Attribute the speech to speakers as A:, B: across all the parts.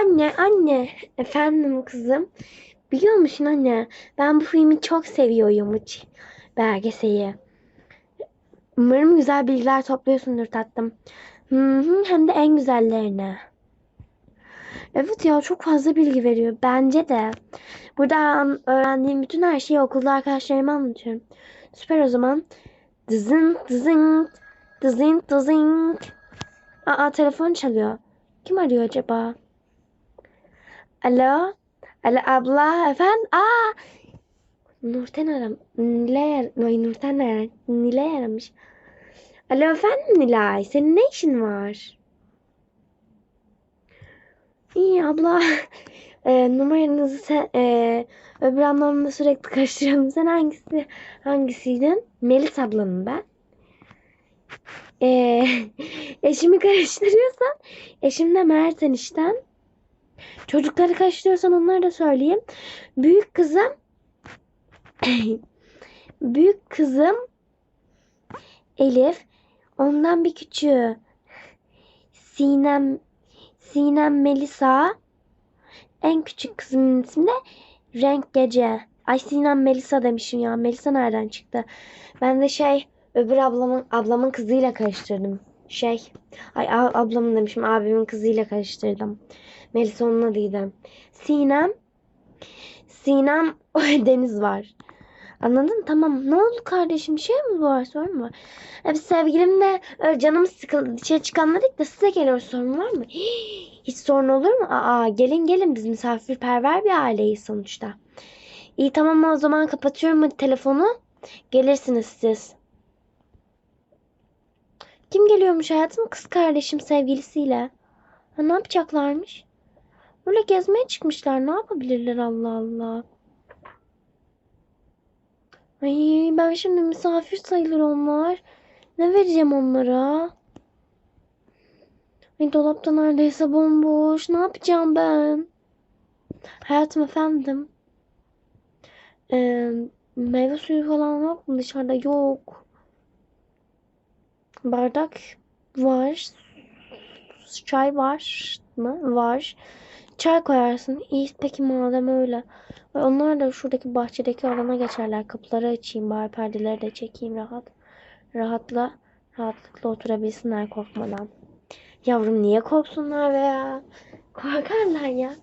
A: Anne, anne. Efendim kızım. Biliyor musun anne? Ben bu filmi çok seviyorum. Hiç belgeseli. Umarım güzel bilgiler topluyorsundur tatlım. Hı hı, hem de en güzellerine. Evet ya çok fazla bilgi veriyor. Bence de. Burada an- öğrendiğim bütün her şeyi okulda arkadaşlarıma anlatıyorum. Süper o zaman. Dızın dızın dızın dızın. Aa telefon çalıyor. Kim arıyor acaba? Alo? Alo abla efendim? Aa! Nurten aram. Nilay, ar- Ay, Nurten aram. Nilay aramış. Alo efendim Nilay. Senin ne işin var? İyi abla. E, numaranızı sen, e, öbür anlamda sürekli karıştırıyorum. Sen hangisi hangisiydin? Melis ablanın ben. E, eşimi karıştırıyorsan eşim de Mert enişten. Çocukları karıştırıyorsan onları da söyleyeyim. Büyük kızım büyük kızım Elif. Ondan bir küçüğü Sinem Sinem Melisa. En küçük kızımın ismi de Renk Gece. Ay Sinem Melisa demişim ya. Melisa nereden çıktı? Ben de şey öbür ablamın ablamın kızıyla karıştırdım. Şey ay ablamın demişim abimin kızıyla karıştırdım. Melisa onun adıydı. Sinem Sinem Deniz var. Anladın? Tamam. Ne oldu kardeşim? Bir şey mi var? Sorun mu var? E, biz sevgilimle öyle canımız sıkıldı. Dışarı çıkanlar da size geliyor. Sorun var mı? Hiç sorun olur mu? Aa, gelin gelin. Biz misafirperver bir aileyiz sonuçta. İyi tamam o zaman kapatıyorum hadi telefonu. Gelirsiniz siz. Kim geliyormuş hayatım? Kız kardeşim sevgilisiyle. Ha, ne yapacaklarmış? Böyle gezmeye çıkmışlar. Ne yapabilirler Allah Allah. Ay ben şimdi misafir sayılır onlar. Ne vereceğim onlara? Ay dolapta neredeyse bomboş. Ne yapacağım ben? Hayatım efendim. Ee, meyve suyu falan yok mu dışarıda? Yok. Bardak var. Çay var mı? Var. Çay koyarsın. İyi peki madem öyle. Ay, Onlar da şuradaki bahçedeki alana geçerler. Kapıları açayım bari perdeleri de çekeyim rahat. Rahatla, rahatlıkla oturabilsinler korkmadan. Yavrum niye korksunlar be ya? Korkarlar ya.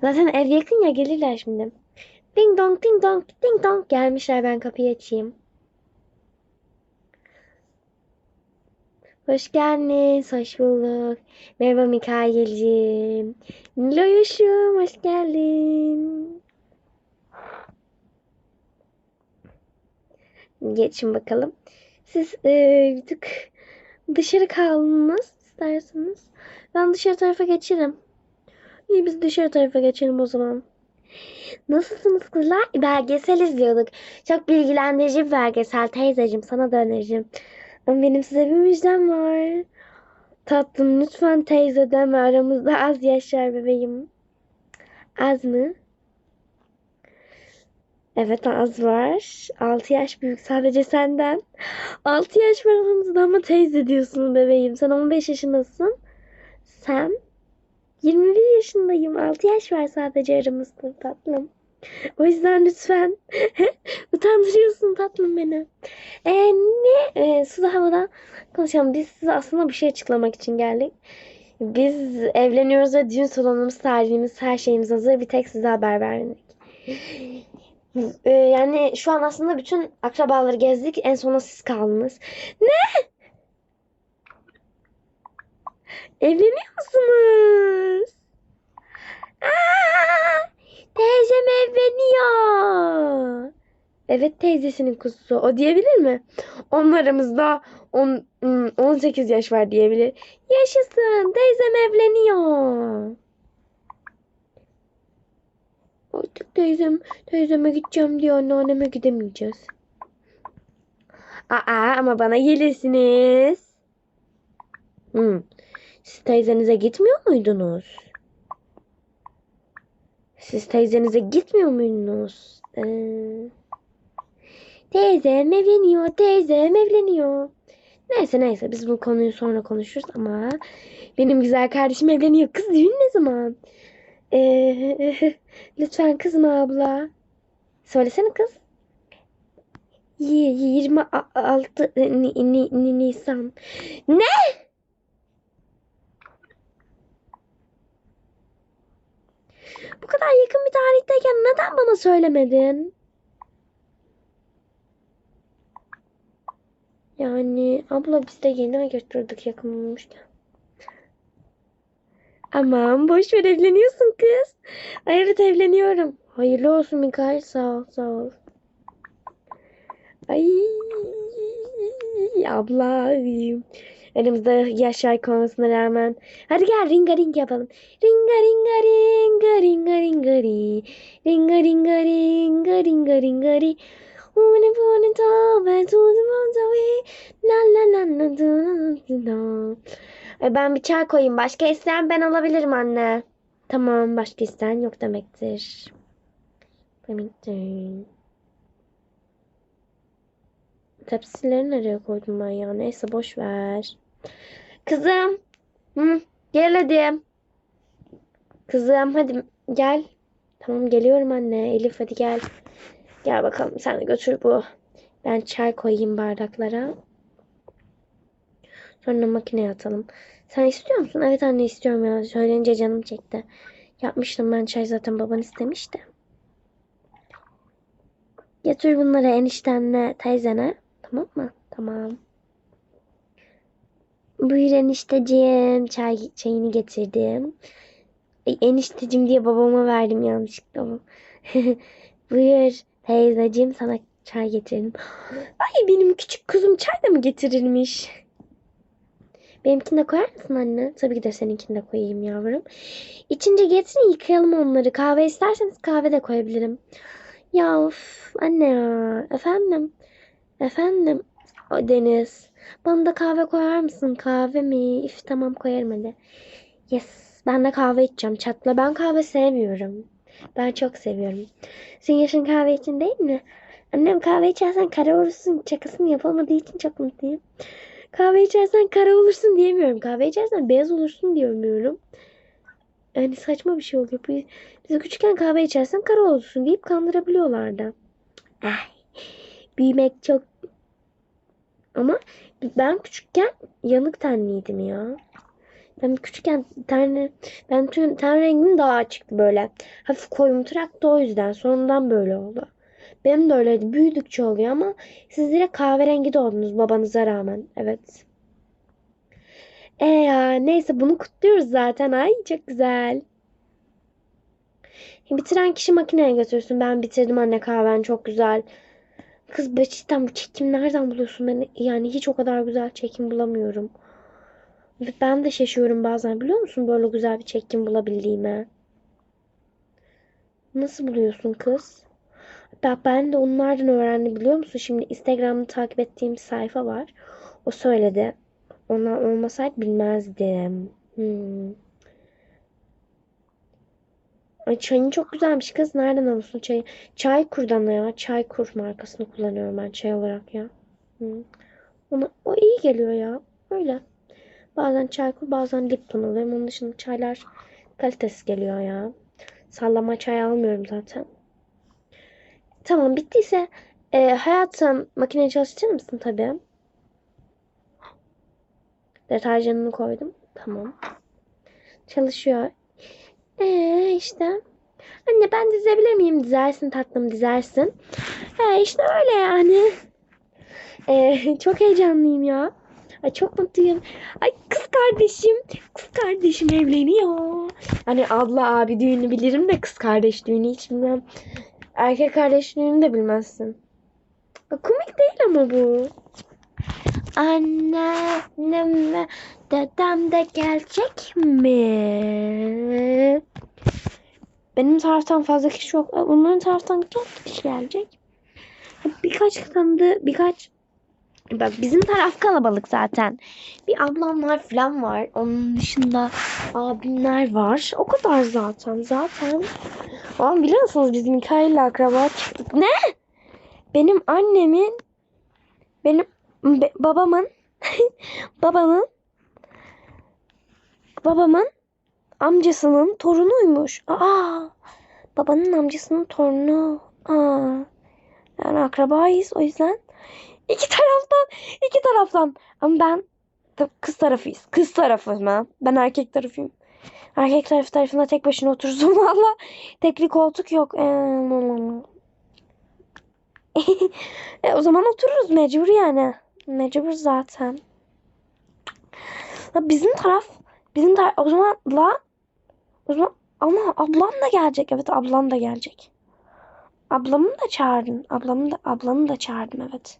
A: Zaten ev yakın ya gelirler şimdi. Ding dong ding dong ding dong gelmişler ben kapıyı açayım. Hoş geldiniz, hoş bulduk. Merhaba Mikail'cim. Niloyuşum, hoş geldin. Geçin bakalım. Siz eee, bir tık dışarı kaldınız isterseniz. Ben dışarı tarafa geçerim. İyi biz dışarı tarafa geçelim o zaman. Nasılsınız kızlar? Belgesel izliyorduk. Çok bilgilendirici bir belgesel teyzeciğim. Sana da öneririm. Benim size bir müjdem var. Tatlım lütfen teyze deme. Aramızda az yaş var bebeğim. Az mı? Evet az var. 6 yaş büyük sadece senden. 6 yaş var aramızda ama teyze diyorsun bebeğim. Sen 15 yaşındasın. Sen 21 yaşındayım. 6 yaş var sadece aramızda tatlım. O yüzden lütfen utandırıyorsun tatlım beni. Ee, ne? Ee, suda havada konuşalım. Biz size aslında bir şey açıklamak için geldik. Biz evleniyoruz ve düğün salonumuz, tarihimiz, her şeyimiz hazır. Bir tek size haber verdik. Ee, yani şu an aslında bütün akrabaları gezdik. En sona siz kaldınız. Ne? Evleniyor musunuz? Evet teyzesinin kuzusu. O diyebilir mi? Onun aramızda on- ım, 18 yaş var diyebilir. Yaşasın. Teyzem evleniyor. Artık teyzem, teyzeme gideceğim diye anneanneme gidemeyeceğiz. Aa ama bana gelirsiniz. Hmm. Siz teyzenize gitmiyor muydunuz? Siz teyzenize gitmiyor muydunuz? Ee, teyzem evleniyor, teyzem evleniyor. Neyse neyse biz bu konuyu sonra konuşuruz ama benim güzel kardeşim evleniyor. Kız düğün ne zaman? Ee, lütfen kızma abla. Söylesene kız. Y- 26 Ni- Ni- Ni- Nisan. Ne? Bu kadar yakın bir tarihteyken neden bana söylemedin? Yani abla biz de yeni ay götürdük yakın olmuşken. Aman boş ver evleniyorsun kız. Ay evet evleniyorum. Hayırlı olsun Mikail sağ ol sağ ol. Ay abla. Elimizde yaş ay konusuna rağmen. Hadi gel ringa ring yapalım. Ringa ringa ringa ringa ringa ri. Ringa ringa ringa ringa ringa ri. Talk back to the ones away. La la la la la la la. Ben bir çay koyayım. Başka isteyen ben alabilirim anne. Tamam başka isteyen yok demektir. Demektir. Tepsileri nereye koydum ben ya? Neyse boş ver. Kızım. Hı, gel hadi. Kızım hadi gel. Tamam geliyorum anne. Elif hadi gel. Gel bakalım sen de götür bu. Ben çay koyayım bardaklara. Sonra makineye atalım. Sen istiyor musun? Evet anne istiyorum ya. Söyleyince canım çekti. Yapmıştım ben çay zaten baban istemişti. Götür bunları eniştenle teyzene. Tamam mı? Tamam. Buyur enişteciğim. Çay, çayını getirdim. Ay, enişteciğim diye babama verdim yanlışlıkla. Buyur teyzeciğim sana çay getirdim. Ay benim küçük kızım çay da mı getirirmiş? Benimkini de koyar mısın anne? Tabii ki de seninkini de koyayım yavrum. İçince getirin yıkayalım onları. Kahve isterseniz kahve de koyabilirim. Ya of anne ya. Efendim. Efendim. O Deniz. Bana da kahve koyar mısın? Kahve mi? Üf tamam koyarım hadi. Yes. Ben de kahve içeceğim çatla. Ben kahve sevmiyorum. Ben çok seviyorum. Senin yaşın kahve için değil mi? Annem kahve içersen kara olursun. Şakasını yapamadığı için çok mutluyum. Kahve içersen kara olursun diyemiyorum. Kahve içersen beyaz olursun diyemiyorum. Yani saçma bir şey oluyor. Biz, biz küçükken kahve içersen kara olursun deyip kandırabiliyorlardı. Ay, büyümek çok... Ama ben küçükken yanık tenliydim ya. Ben küçükken ten, ben tüm ten rengim daha açıktı böyle. Hafif koyumturaktı o yüzden. Sonradan böyle oldu. Benim de öyleydi. Büyüdükçe oluyor ama siz direkt kahverengi doğdunuz babanıza rağmen. Evet. E ya neyse bunu kutluyoruz zaten. Ay çok güzel. Bitiren kişi makineye götürsün. Ben bitirdim anne kahven çok güzel. Kız cidden bu çekim nereden buluyorsun? Ben yani hiç o kadar güzel çekim bulamıyorum. Ben de şaşıyorum bazen biliyor musun böyle güzel bir çekim bulabildiğime. Nasıl buluyorsun kız? Bak ben de onlardan öğrendim biliyor musun? Şimdi Instagram'da takip ettiğim bir sayfa var. O söyledi. Onlar olmasaydı bilmezdim. Hmm. Ay çayın çok güzelmiş kız. Nereden alıyorsun çayı? Çaykur'dan ya. Çaykur markasını kullanıyorum ben çay olarak ya. Hmm. Ona, o iyi geliyor ya. Öyle. Bazen Çaykur bazen Lipton alıyorum. Onun dışında çaylar kalitesiz geliyor ya. Sallama çay almıyorum zaten. Tamam bittiyse e, hayatım makineyi çalıştırır mısın tabii? Deterjanını koydum. Tamam. Çalışıyor. Ee işte. Anne ben dizebilir miyim? Dizersin tatlım dizersin. He işte öyle yani. Ee, çok heyecanlıyım ya. Ay çok mutluyum. Ay kız kardeşim. Kız kardeşim evleniyor. Hani abla abi düğünü bilirim de kız kardeş düğünü hiç bilmem. Erkek kardeş düğünü de bilmezsin. Komik değil ama bu. Annem ve dedem de gelecek mi? Benim taraftan fazla kişi yok. Onların taraftan çok kişi gelecek. Birkaç tanıdığı, birkaç Bak bizim taraf kalabalık zaten. Bir ablamlar falan var. Onun dışında abimler var. O kadar zaten. Zaten. Ama biliyor musunuz biz Mikail'le akraba çıktık. Ne? Benim annemin benim be- babamın babanın babamın amcasının torunuymuş. Aa, babanın amcasının torunu. Aa, yani akrabayız o yüzden. İki taraftan, iki taraftan. Ama ben kız tarafıyız. Kız tarafı ben. Ben erkek tarafıyım. Erkek tarafı tarafında tek başına oturursun valla. Tekli koltuk yok. Ee, e, o zaman otururuz mecbur yani. Mecbur zaten. Ya bizim taraf bizim taraf o zaman la o zaman ama ablam da gelecek. Evet ablam da gelecek. Ablamı da çağırdın. Ablamı da ablamı da çağırdım evet.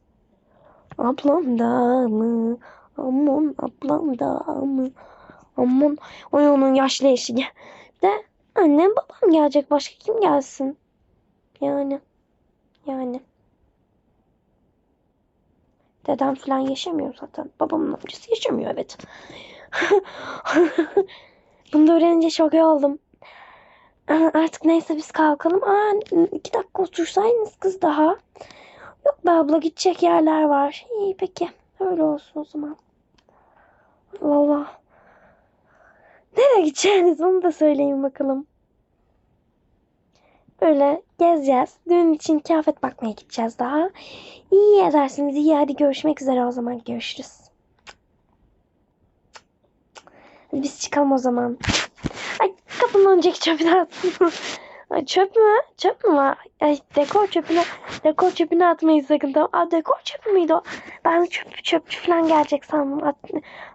A: Ablam da mı? Aman ablam da mı? Aman oy onun yaşlı eşi. De annem babam gelecek. Başka kim gelsin? Yani. Yani. Dedem falan yaşamıyor zaten. Babamın amcası yaşamıyor evet. Bunu da öğrenince şok oldum. Artık neyse biz kalkalım. Aa, iki dakika otursaydınız kız daha. Yok be abla gidecek yerler var. İyi peki. Öyle olsun o zaman. Allah. Nereye gideceğiniz onu da söyleyin bakalım. Böyle gezeceğiz. Düğün için kıyafet bakmaya gideceğiz daha. İyi edersiniz. İyi hadi görüşmek üzere o zaman. Görüşürüz. Hadi biz çıkalım o zaman. Ay kapının önceki çöpünü attım. Ay çöp mü? Çöp mü? Ay dekor çöpüne dekor çöpüne atmayı sakın tamam. Aa dekor çöpü müydü o? Ben çöp çöpçü falan gelecek sandım. At,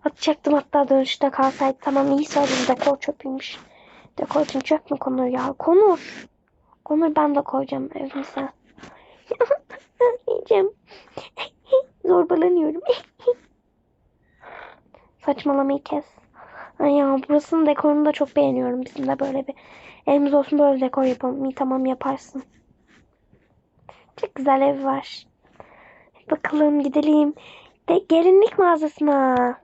A: atacaktım hatta dönüşte kalsaydı. Tamam iyi söyledin dekor çöpüymüş. Dekor için çöp mü konur ya? Konur. Konur ben de koyacağım evimize. Yiyeceğim. Zorbalanıyorum. Saçmalamayı kes. Ay ya burasının dekorunu da çok beğeniyorum. Bizim de böyle bir evimiz olsun böyle dekor yapalım. İyi tamam yaparsın. Çok güzel ev var. Bakalım gidelim. De gelinlik mağazasına.